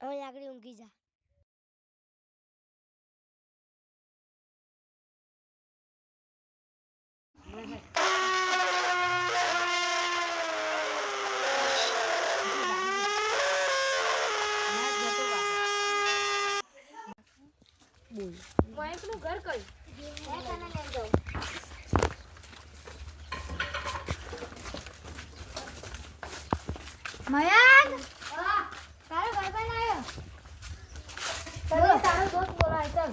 હવે આગળ ઊંઘી જા. માઇકનું ઘર કયું મયાન? તારો તારો દોસ્ત બોલાય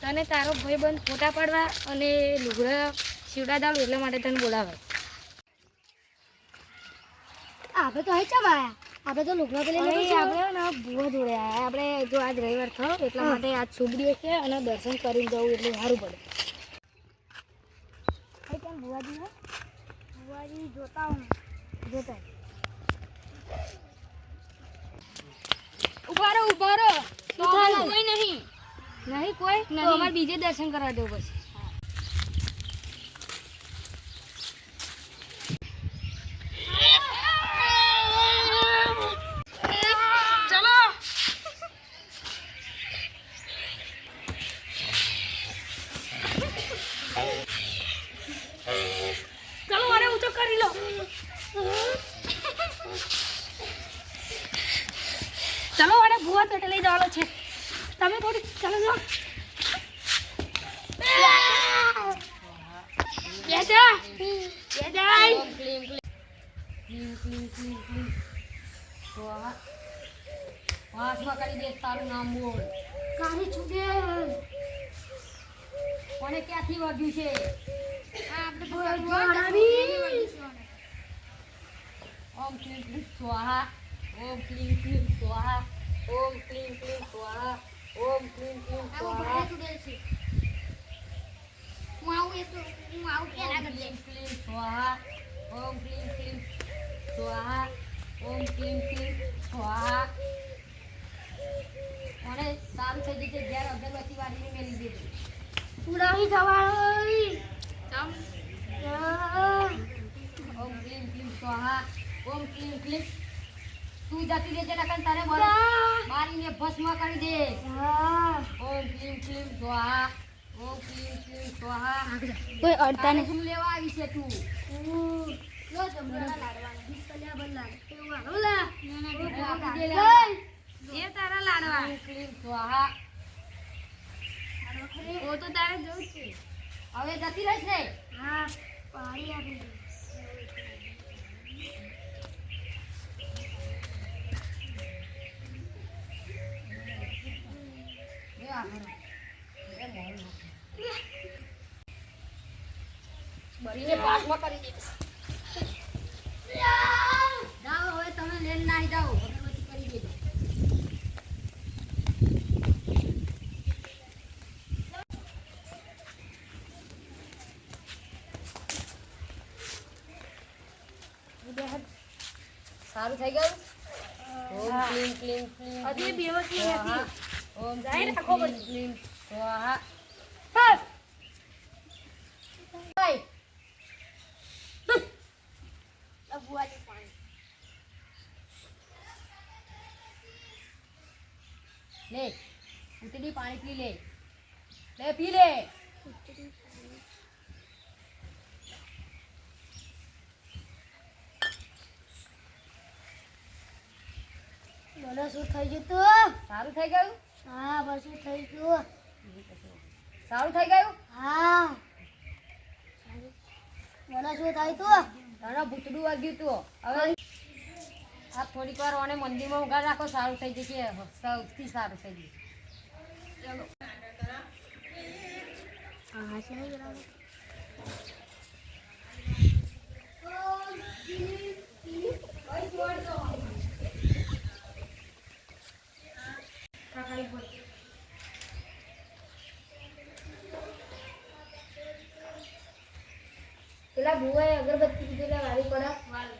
તને તારો ભાઈબંધ ફોટા પાડવા અને લુગડા સીવડાદાવ એટલા માટે તને બોલાવે. આપણે તો હે ચમ આયા? આપણે તો લુગડા પેલે આપણે ને ભૂવા જોડે આયા. આપણે જો આજ રવિવાર થયો એટલા માટે આજ સુબડીએ છે અને દર્શન કરીને જવું એટલે સારું પડે. હે કેમ ભુવાજી હે? ભુવાજી જોતા હું જોતા ઉભારો રહો ઊભા રહો. કોઈ નહીં. નહીં કોઈ? તો નહીં. અમારે બીજે દર્શન કરવા જવું પછી ચલો ચલો અરે ઊંચો કરી લો ચલો અરે ભુવા પેટે લઈ જવાનો છે. તમે થોડી ચાલો વાસમાં કરી દે તારું નામ બોલ કારી છુગે કોને ક્યાંથી વાગ્યું છે? આપણે ઓમ ક્લીમ સ્વાહા. ઓમ ક્લીમ ક્લીમ સ્વાહા ઓમ ક્લીમ ક્લીમ સ્વાહા ઓમ ક્લીમ ક્લીમ સ્વાહા. હું આવું એ તો હું આવું ક્લીમ ક્લીમ સ્વાહા ઓમ ક્લીમ ક્લીમ સ્વાહા ઓમ ક્લીમ ક્લીમ સ્વાહા. મને સારું થઈ જશે ઘેર અગરબત્તી વાળીને મેલી દેજો ઉડાવી જવાળી ઓમ ક્લીમ ક્લીમ સ્વાહા ઓમ ક્લીમ ક્લીમ તું જતી રહેજે નકર તારે મારી મારીને ભસ્મ કરી દે. ઓમ ક્લીમ ક્લીમ સ્વાહા. ઓમ ક્લીમ ક્લીમ સ્વાહા. કોઈ અડતા નહીં શું લેવા આવી છે તું? લો જતી રહેશે હા પાણી લાડ એવું આલો લા આપી દે લે. એ તારા લાડવા ક્લીમ ક્લીમ સ્વાહા ઓ તો તારે જવું છે હવે જતી રહીશ ને હા પાડી આપી દે એ આગળ. એ મોડું. બળીને પાસમાં કરી દઈશ જાઓ હવે તમે લઈને નાહી જાઓ અગરબત્તી કરી દેજો સારું થઈ ગયું ક્લીન ક્લીન ક્લીન હજી બેવસી સ્વાહા. ઓમ જાય રાખો ક્લીમ પછી. ક્લીમ સ્વાહા હા ભાઈ અબુઆજી પાણી લે ઉતરી પાણી લે, પી લે શું થઈ ગયું તું? સારું થઈ ગયું? હા બસું થઈ ગયું? સારું થઈ ગયું? હા. મને શું થાય તું? તને ભૂતડું વાગ્યું તું. હવે આ થોડીક વાર ઓને મંદિરમાં ઉઘાડ રાખો સારું થઈ જશે. સૌથી સારું થઈ જશે. ચલો. હા છે ને બરાબર પેલા ભુવાએ અગરબત્તી કીધું એટલે વાળી પડે વાલ.